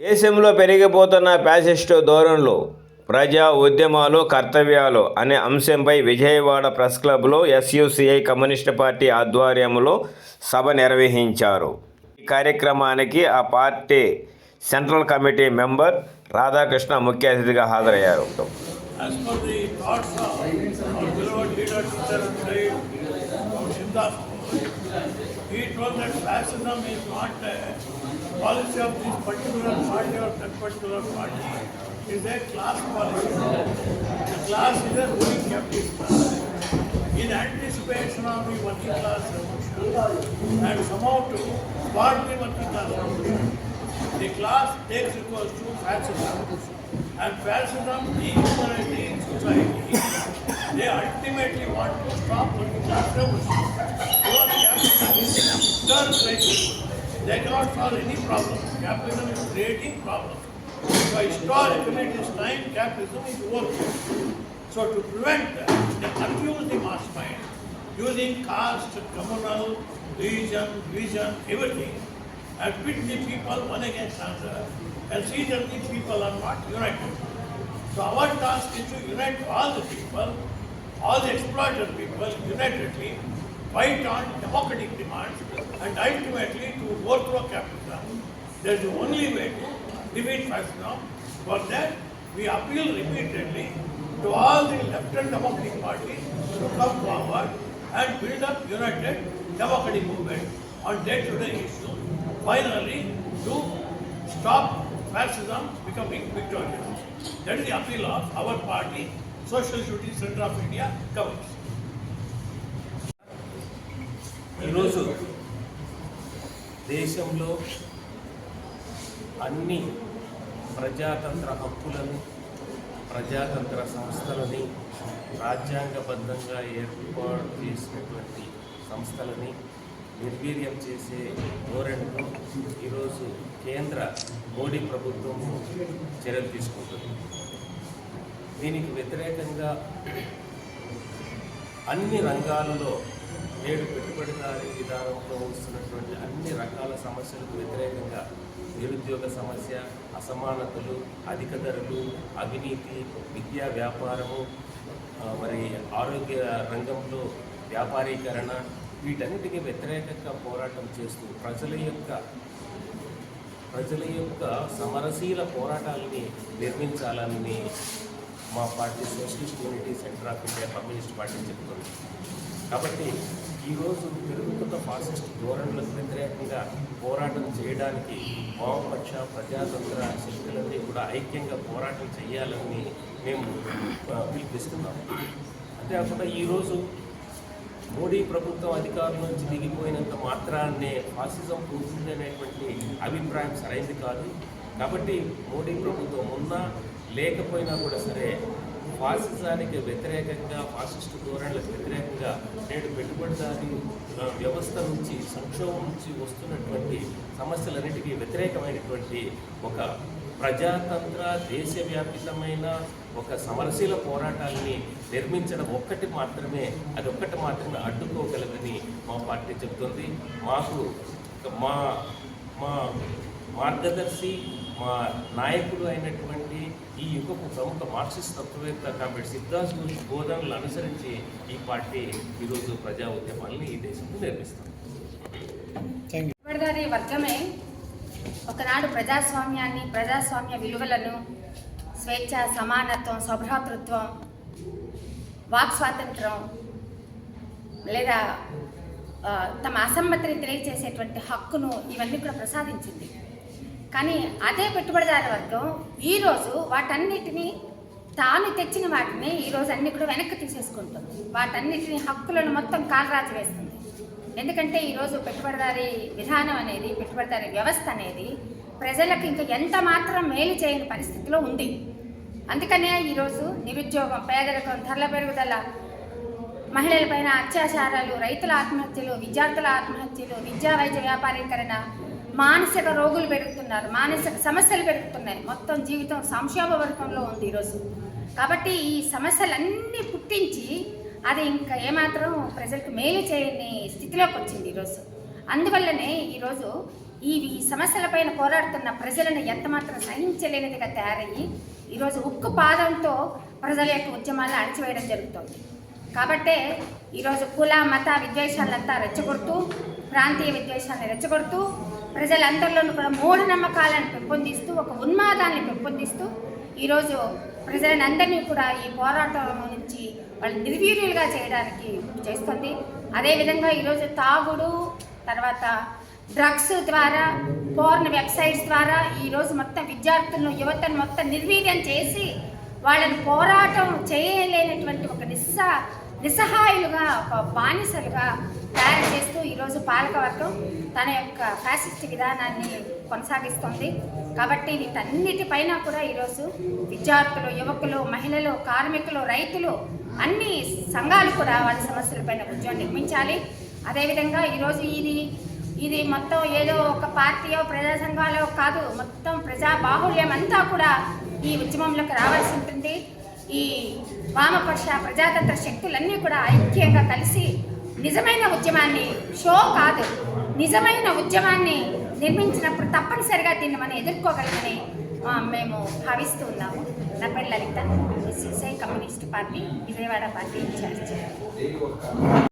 దేశంలో పెరిగిపోతున్న ఫ్యాసిస్టు ధోరణులు ప్రజా ఉద్యమాలు కర్తవ్యాలు అనే అంశంపై విజయవాడ ప్రెస్ క్లబ్లో ఎస్యుసిఐ కమ్యూనిస్ట్ పార్టీ ఆధ్వర్యంలో సభ నిర్వహించారు. ఈ కార్యక్రమానికి ఆ party central committee member Radhakrishna ముఖ్య అతిథిగా హాజరయ్యారు. It was that fascism is not policy of this particular party or that particular party, is a class policy. The class is a ruling capitalist class. In anticipation of the working class revolution and somehow to thwart the working class revolution, the class takes equals to fascism. And fascism, equality in society, they ultimately want to stop working class revolution. Because capitalism absurd crisis. They cannot solve any problem. Capitalism is creating problems. So historically it is time capitalism is working. So to prevent that, they confuse the mass mind using caste, communal, religion, vision, everything, and pit the people one against another, and see that the people are not united. So our task is to unite all the people, all the exploited people unitedly, fight on democratic demands, and ultimately to overthrow capitalism. That's the only way to defeat fascism. For that, we appeal repeatedly to all the left and democratic parties to come forward and build up united democratic movement on day-to-day issues. Finally, to stop fascism becoming victorious. That is the appeal of our party, Social Duty Center of India covers. ఈరోజు దేశంలో అన్ని ప్రజాతంత్ర హక్కులను ప్రజాతంత్ర సంస్థలని రాజ్యాంగబద్ధంగా ఏర్పాటు చేసినటువంటి సంస్థలని నిర్వీర్యం చేసే ధోరణిలో ఈరోజు కేంద్ర మోడీ ప్రభుత్వం చర్యలు తీసుకుంటుంది. దీనికి వ్యతిరేకంగా అన్ని రంగాలలో నేడు పెట్టుబడిదారీ విధానంలో వస్తున్నటువంటి అన్ని రకాల సమస్యలకు వ్యతిరేకంగా నిరుద్యోగ సమస్య అసమానతలు అధిక ధరలు అవినీతి విద్యా వ్యాపారము మరి ఆరోగ్య రంగంలో వ్యాపారీకరణ వీటన్నిటికీ వ్యతిరేకంగా పోరాటం చేస్తూ ప్రజల యొక్క ప్రజల యొక్క సమరశీల పోరాటాలని నిర్మించాలని మా party Socialist Unity Centre of India Communist party చెప్తుంది. కాబట్టి ఈరోజు పెరుగుతున్న ఫాసిస్ట్ ధోరణులకు వ్యతిరేకంగా పోరాటం చేయడానికి వామపక్ష ప్రజాతంత్ర శక్తులన్నీ కూడా ఐక్యంగా పోరాటం చేయాలని మేము ఆ, పిలిపిస్తున్నాం అంతేకాకుండా ఈరోజు మోడీ ప్రభుత్వం అధికారం నుంచి దిగిపోయినంత మాత్రాన్నే ఫాసిజం పోతుంది అనేటువంటి అభిప్రాయం సరైంది కాదు. కాబట్టి మోడీ ప్రభుత్వం ఉన్నా లేకపోయినా కూడా సరే ఫాసిజానికి వ్యతిరేకంగా ఫాసిస్ట్ ధోరణులకు వ్యతిరేకంగా నేడు పెట్టుబడిదారి వ్యవస్థ నుంచి సంక్షోభం నుంచి వస్తున్నటువంటి సమస్యలన్నిటికీ వ్యతిరేకమైనటువంటి ఒక ప్రజాతంత్ర దేశవ్యాపితమైన ఒక సమరశీల పోరాటాన్ని నిర్మించడం ఒక్కటి మాత్రమే అది ఒక్కటి మాత్రమే అడ్డుకోగలదని మా పార్టీ చెబుతుంది. మాకు మా మా మార్గదర్శి మా నాయకుడు అయినటువంటి ఈ యుగ ప్రముఖ మార్క్సిస్ట్ తత్వవేత్త కాబట్టి సిద్ధార్థ గురించి బోధనలు అనుసరించి ఈ పార్టీ ఈరోజు ప్రజా ఉద్యమాల్ని ఈ దేశంలో నిర్మిస్తుంది. పెట్టుబడిదారీ వర్గమే ఒకనాడు ప్రజాస్వామ్యాన్ని ప్రజాస్వామ్య విలువలను స్వేచ్ఛ సమానత్వం సౌభ్రాతృత్వం వాక్ స్వాతంత్రం లేదా తమ అసమ్మతిని తెలియజేసేటువంటి హక్కును ఇవన్నీ కూడా ప్రసాదించింది. కానీ అదే పెట్టుబడిదారు వర్గం ఈరోజు వాటన్నిటినీ తాను తెచ్చిన వాటిని ఈరోజు అన్ని కూడా వెనక్కి తీసేసుకుంటుంది. వాటన్నిటిని హక్కులను మొత్తం కాలరాజు వేస్తుంది. ఎందుకంటే ఈరోజు పెట్టుబడిదారి విధానం అనేది పెట్టుబడిదారి వ్యవస్థ అనేది ప్రజలకు ఇంకా ఎంత మాత్రం మేలు చేయని పరిస్థితిలో ఉంది. అందుకనే ఈరోజు నిరుద్యోగం పేదరికం ధరల పెరుగుదల మహిళలపైన అత్యాచారాలు రైతుల ఆత్మహత్యలు విద్యార్థుల ఆత్మహత్యలు విద్యా వైద్య వ్యాపారీకరణ మానసిక రోగులు పెరుగుతున్నారు మానసిక సమస్యలు పెరుగుతున్నాయి. మొత్తం జీవితం సంక్షోభ వర్గంలో ఉంది ఈరోజు. కాబట్టి ఈ సమస్యలన్నీ పుట్టించి అది ఇంకా ఏమాత్రం ప్రజలకు మేలు చేయని స్థితిలోకి వచ్చింది ఈరోజు. అందువల్లనే ఈరోజు ఈ ఈ సమస్యలపైన పోరాడుతున్న ప్రజలను ఎంతమాత్రం సహించలేనిదిగా తయారయ్యి ఈరోజు ఉక్కు పాదంతో ప్రజల యొక్క ఉద్యమాలను అణచివేయడం జరుగుతుంది. కాబట్టే ఈరోజు కుల మత విద్వేషాలంతా రెచ్చగొడుతూ ప్రాంతీయ విద్వేషాన్ని రెచ్చగొడుతూ ప్రజలందరిలోనూ కూడా మూఢనమ్మకాలను పెంపొందిస్తూ ఒక ఉన్మాదాన్ని పెంపొందిస్తూ ఈరోజు ప్రజలందరినీ కూడా ఈ పోరాటం నుంచి వాళ్ళు నిర్వీర్యులుగా చేయడానికి చేస్తుంది. అదేవిధంగా ఈరోజు తాగుడు తర్వాత డ్రగ్స్ ద్వారా పోర్న్ వెబ్సైట్స్ ద్వారా ఈరోజు మొత్తం విద్యార్థులను యువతను మొత్తం నిర్వీర్యం చేసి వాళ్ళని పోరాటం చేయలేనటువంటి ఒక నిస్స నిస్సహాయులుగా ఒక బానిసలుగా తయారు చేస్తూ ఈరోజు పాలకవర్గం తన యొక్క ఫ్యాసిస్ట్ విధానాన్ని కొనసాగిస్తుంది. కాబట్టి వీటన్నిటిపైన కూడా ఈరోజు విద్యార్థులు యువకులు మహిళలు కార్మికులు రైతులు అన్ని సంఘాలు కూడా వాళ్ళ సమస్యలపైన ఉద్యమం నిర్మించాలి. అదేవిధంగా ఈరోజు ఇది ఇది మొత్తం ఏదో ఒక పార్టీయో ప్రజా సంఘాలో కాదు మొత్తం ప్రజా బాహుళ్యం అంతా కూడా ఈ ఉద్యమంలోకి రావాల్సి ఉంటుంది. ఈ వామపక్ష ప్రజాతంత్ర శక్తులన్నీ కూడా ఐక్యంగా కలిసి నిజమైన ఉద్యమాన్ని షో కాదు నిజమైన ఉద్యమాన్ని నిర్మించినప్పుడు తప్పనిసరిగా దీన్ని మనం ఎదుర్కోగలమని మేము భావిస్తూ ఉన్నాము. నా పేరు Lalitha. CCI communist party Vijayawada party incharge.